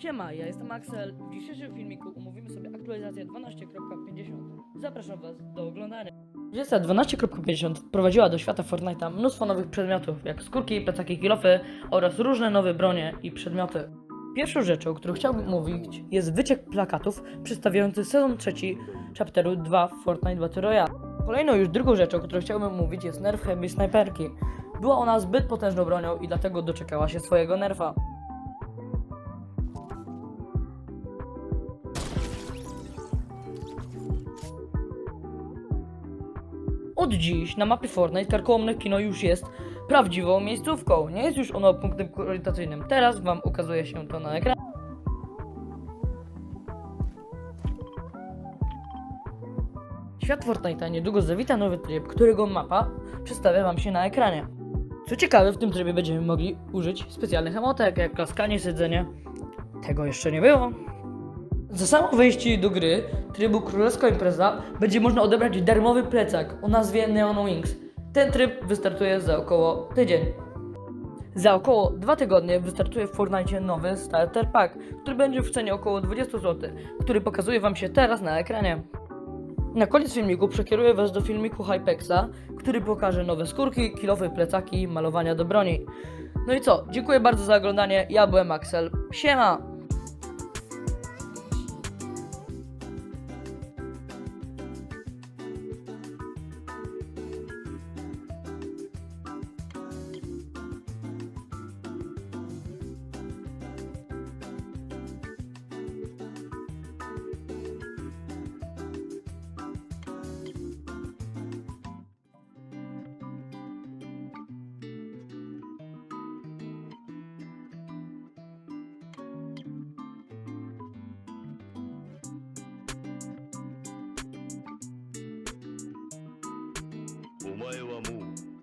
Siema, ja jestem Axel. W dzisiejszym filmiku umówimy sobie aktualizację 12.50. Zapraszam Was do oglądania. 12.50 wprowadziła do świata Fortnite'a mnóstwo nowych przedmiotów, jak skórki, plecaki, kilofy oraz różne nowe bronie i przedmioty. Pierwszą rzeczą, o którą chciałbym mówić, jest wyciek plakatów przedstawiający sezon trzeci chapteru 2 w Fortnite Battle Royale. Kolejną już drugą rzeczą, o której chciałbym mówić jest nerf Heavy Snajperki. Była ona zbyt potężną bronią i dlatego doczekała się swojego nerfa. Od dziś na mapie Fortnite karkołomne kino już jest prawdziwą miejscówką. Nie jest już ono punktem orientacyjnym. Teraz wam ukazuje się to na ekranie. Świat Fortnite'a niedługo zawita nowy tryb, którego mapa przedstawia wam się na ekranie. Co ciekawe, w tym trybie będziemy mogli użyć specjalnych emotek, jak klaskanie, siedzenie. Tego jeszcze nie było. Za samo wejście do gry, trybu Królewska Impreza, będzie można odebrać darmowy plecak o nazwie Neon Wings. Ten tryb wystartuje za około tydzień. Za około dwa tygodnie wystartuje w Fortnite nowy Starter Pack, który będzie w cenie około 20 zł, który pokazuje Wam się teraz na ekranie. Na koniec filmiku przekieruję Was do filmiku Hypexa, który pokaże nowe skórki, kilowe plecaki, malowania do broni. No i co, dziękuję bardzo za oglądanie, ja byłem Axel, siema! "お前はもう